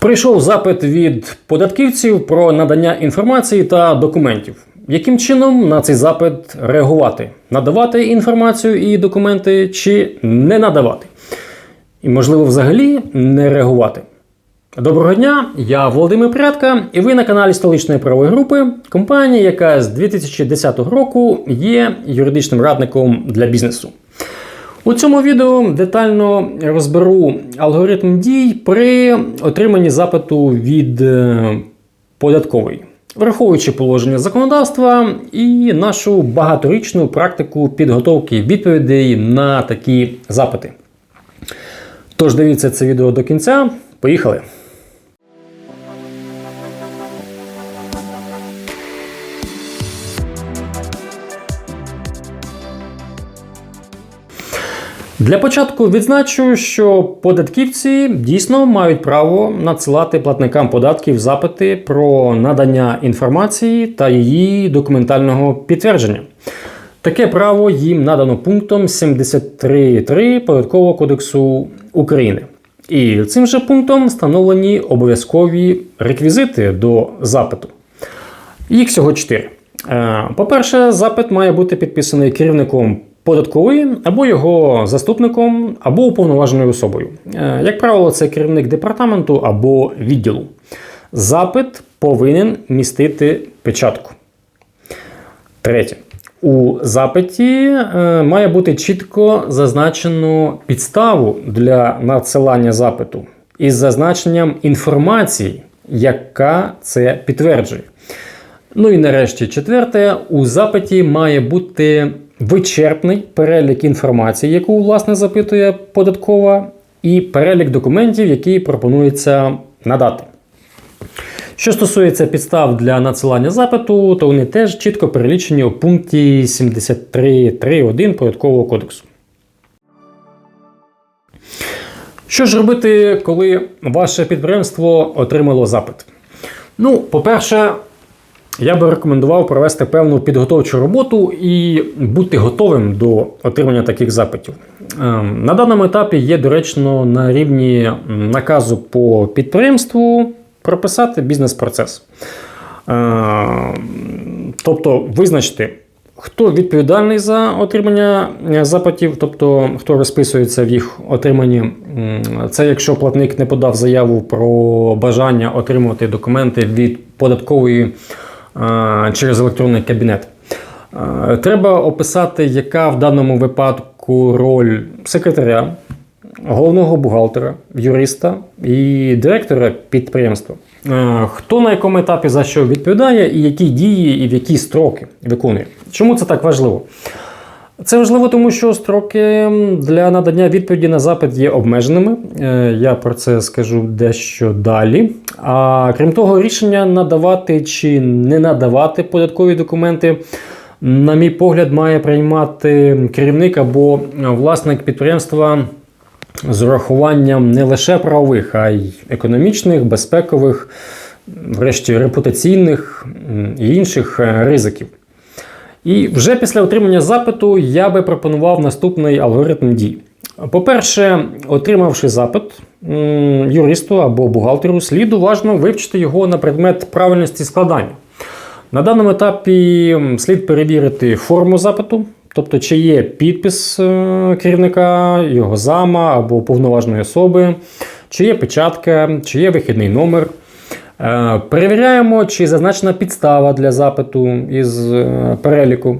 Прийшов запит від податківців про надання інформації та документів. Яким чином на цей запит реагувати? Надавати інформацію і документи чи не надавати? І, можливо, взагалі не реагувати. Доброго дня, я Володимир Прядка, і ви на каналі столичної правової групи, компанія, яка з 2010 року є юридичним радником для бізнесу. У цьому відео детально розберу алгоритм дій при отриманні запиту від е, податкової, враховуючи положення законодавства і нашу багаторічну практику підготовки відповідей на такі запити. Тож дивіться це відео до кінця. Поїхали! Для початку відзначу, що податківці дійсно мають право надсилати платникам податків запити про надання інформації та її документального підтвердження. Таке право їм надано пунктом 73.3 Податкового кодексу України. І цим же пунктом встановлені обов'язкові реквізити до запиту. Їх всього чотири. Е, По-перше, запит має бути підписаний керівником податкової або його заступником, або уповноваженою особою. Е, Як правило, це керівник департаменту або відділу. Запит повинен містити печатку. Третє. У запиті е, має бути чітко зазначено підставу для надсилання запиту із зазначенням інформації, яка це підтверджує. Ну і нарешті, четверте, у запиті має бути вичерпний перелік інформації, яку власне запитує податкова, і перелік документів, які пропонується надати. Що стосується підстав для надсилання запиту, то вони теж чітко перелічені у пункті 73.3.1 Податкового кодексу. Що ж робити, коли ваше підприємство отримало запит? Ну, по-перше, я би рекомендував провести певну підготовчу роботу і бути готовим до отримання таких запитів. Ем, На даному етапі є доречно на рівні наказу по підприємству прописати бізнес-процес. Ем, Тобто визначити, хто відповідальний за отримання е, запитів, тобто хто розписується в їх отриманні. Це якщо платник не подав заяву про бажання отримувати документи від податкової через електронний кабінет. Е, Треба описати, яка в даному випадку роль секретаря, головного бухгалтера, юриста і директора підприємства. Е, Хто на якому етапі за що відповідає, і які дії і в які строки виконує. Чому це так важливо? Це важливо, тому що строки для надання відповіді на запит є обмеженими. Е, Я про це скажу дещо далі. А крім того, рішення надавати чи не надавати податкові документи, на мій погляд, має приймати керівник або власник підприємства з урахуванням не лише правових, а й економічних, безпекових, врешті репутаційних і інших е, ризиків. І вже після отримання запиту я би пропонував наступний алгоритм дій. По-перше, отримавши запит, юристу або бухгалтеру, слід уважно вивчити його на предмет правильності складання. На даному етапі слід перевірити форму запиту, тобто чи є підпис е, керівника, його зама або повноважної особи, чи є печатка, чи є вихідний номер. Е, Перевіряємо, чи зазначена підстава для запиту із е, переліку.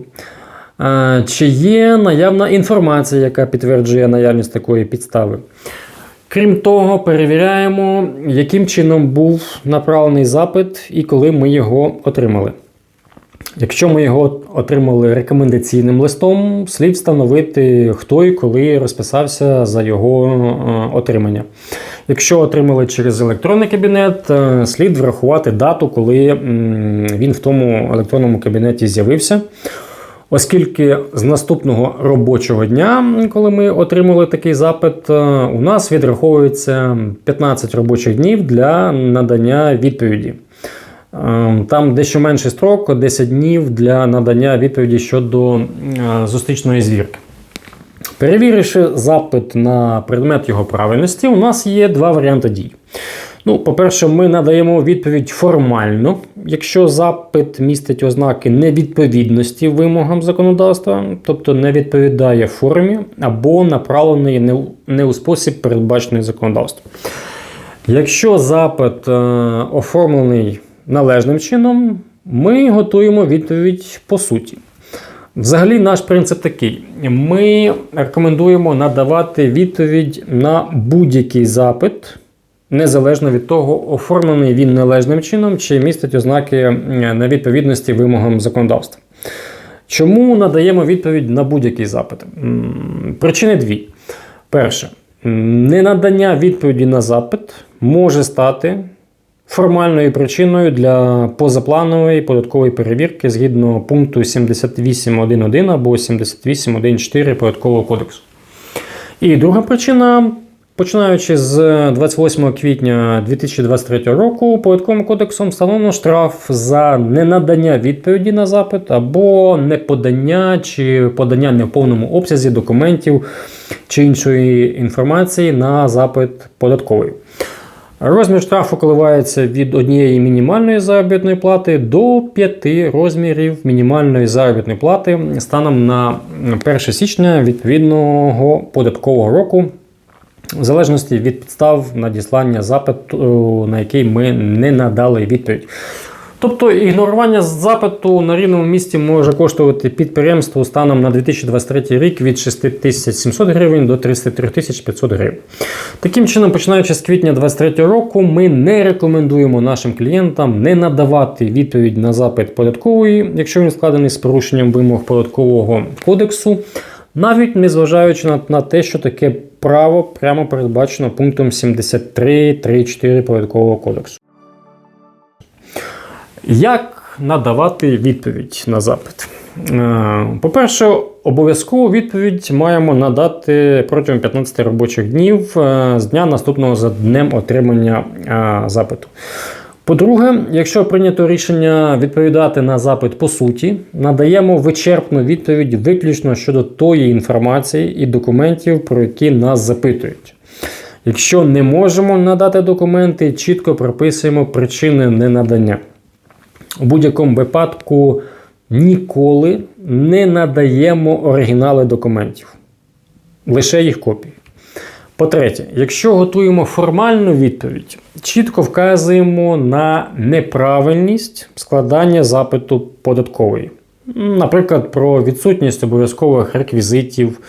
Е, Чи є наявна інформація, яка підтверджує наявність такої підстави. Крім того, перевіряємо, яким чином був направлений запит і коли ми його отримали. Якщо ми його отримали рекомендаційним листом, слід встановити, хто і коли розписався за його отримання. Якщо отримали через електронний кабінет, е, слід врахувати дату, коли він в тому електронному кабінеті з'явився. Оскільки з наступного робочого дня, коли ми отримали такий запит, е, у нас відраховується 15 робочих днів для надання відповіді. Е, Там дещо менший строк 10 днів для надання відповіді щодо зустрічної звірки. Перевіривши запит на предмет його правильності, у нас є два варіанти дій. Ну, по-перше, ми надаємо відповідь формально, якщо запит містить ознаки невідповідності вимогам законодавства, тобто не відповідає формі або направлений не у- спосіб, передбачений законодавством. Якщо запит е, оформлений належним чином, ми готуємо відповідь по суті. Взагалі, наш принцип такий: ми рекомендуємо надавати відповідь на будь-який запит, незалежно від того, оформлений він належним чином чи містить ознаки е, невідповідності вимогам законодавства. Чому надаємо відповідь на будь-який запит? Причини дві. Перше, ненадання відповіді на запит може стати формальною причиною для позапланової податкової перевірки згідно пункту 78.1.1 або 78.1.4 Податкового кодексу. І друга причина. Починаючи з 28 квітня 2023 року, податковим кодексом встановлено штраф за ненадання відповіді на запит або неподання чи подання не в повному обсязі документів чи іншої інформації на запит податковий. Розмір штрафу коливається від однієї мінімальної заробітної плати до п'яти розмірів мінімальної заробітної плати станом на 1 січня відповідного податкового року, в залежності від підстав надіслання запиту, на який ми не надали відповідь. Тобто ігнорування запиту на рівному місці може коштувати підприємству станом на 2023 рік від 6700 гривень до 33 500 гривень. Таким чином, починаючи з квітня 2023 року, ми не рекомендуємо нашим клієнтам не надавати відповідь на запит податкової, якщо він складений з порушенням вимог податкового кодексу, навіть незважаючи на, на те, що таке право прямо передбачено пунктом 73.3.4 податкового кодексу. Як надавати відповідь на запит? Е, По-перше, обов'язково відповідь маємо надати протягом 15 робочих днів е, з дня наступного за днем отримання е, запиту. По-друге, якщо прийнято рішення відповідати на запит по суті, надаємо вичерпну відповідь виключно щодо тої інформації і документів, про які нас запитують. Якщо не можемо надати документи, чітко прописуємо причини ненадання. У будь-якому випадку ніколи не надаємо оригінали документів, лише їх копії. По-третє, якщо готуємо формальну відповідь, чітко вказуємо на неправильність складання запиту податкової. Наприклад, про відсутність обов'язкових реквізитів,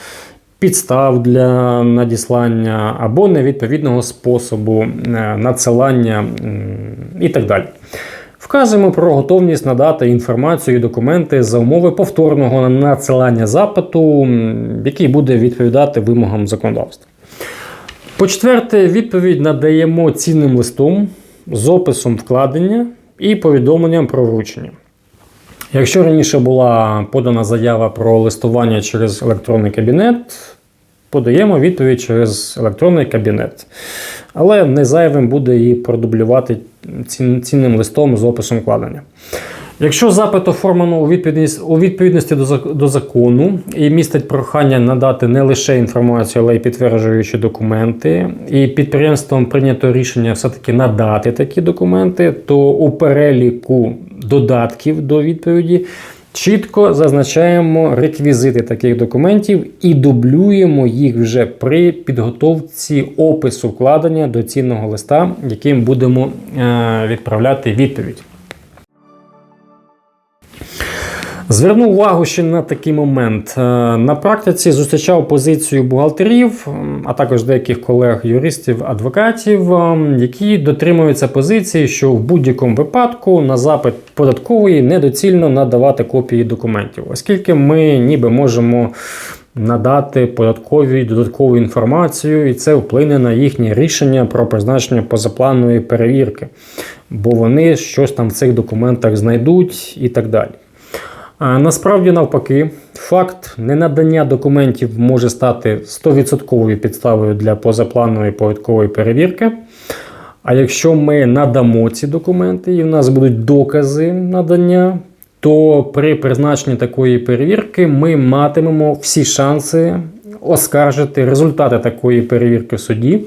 підстав для надіслання або невідповідного способу е, надсилання і так далі. Вказуємо про готовність надати інформацію і документи за умови повторного надсилання запиту, який буде відповідати вимогам законодавства. По четверте, відповідь надаємо цінним листом з описом вкладення і повідомленням про вручення. Якщо раніше була подана заява про листування через електронний кабінет, подаємо відповідь через електронний кабінет. Але не зайвим буде її продублювати цінним листом з описом вкладення. Якщо запит оформлено у відповідність у відповідності до закону і містить прохання надати не лише інформацію, але й підтверджуючі документи, і підприємством прийнято рішення все-таки надати такі документи, то у переліку додатків до відповіді чітко зазначаємо реквізити таких документів і дублюємо їх вже при підготовці опису вкладення до цінного листа, яким будемо е, відправляти відповідь. Зверну увагу ще на такий момент. Е, На практиці зустрічав позицію бухгалтерів, а також деяких колег-юристів, адвокатів, ем, які дотримуються позиції, що в будь-якому випадку на запит податкової недоцільно надавати копії документів, оскільки ми ніби можемо надати податковій додаткову інформацію, і це вплине на їхнє рішення про призначення позапланової перевірки, бо вони щось там в цих документах знайдуть і так далі. Насправді, навпаки, факт ненадання документів може стати 100% підставою для позапланової податкової перевірки. А якщо ми надамо ці документи і в нас будуть докази надання, то при призначенні такої перевірки ми матимемо всі шанси оскаржити результати такої перевірки в суді,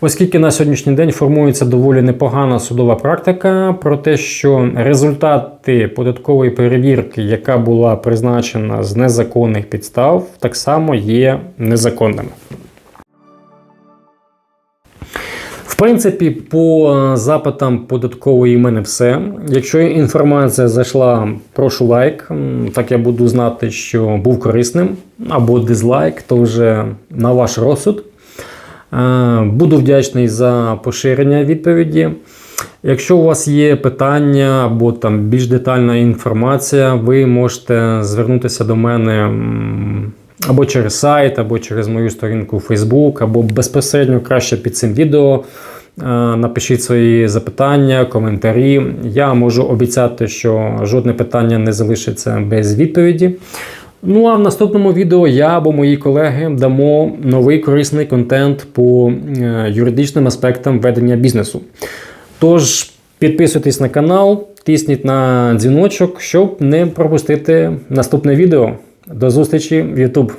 оскільки на сьогоднішній день формується доволі непогана судова практика про те, що результати податкової перевірки, яка була призначена з незаконних підстав, так само є незаконними. Принципі, по запитам податкової в мене все. Якщо інформація зайшла, прошу лайк. Так я буду знати, що був корисним, або дизлайк, то вже на ваш розсуд. Е, Буду вдячний за поширення відповіді. Якщо у вас є питання або там більш детальна інформація, ви можете звернутися до мене або через сайт, або через мою сторінку Facebook, або безпосередньо краще під цим відео. Е, Напишіть свої запитання, коментарі. Я можу обіцяти, що жодне питання не залишиться без відповіді. Ну а в наступному відео я або мої колеги дамо новий корисний контент по е, юридичним аспектам ведення бізнесу. Тож підписуйтесь на канал, тисніть на дзвіночок, щоб не пропустити наступне відео. До зустрічі в YouTube.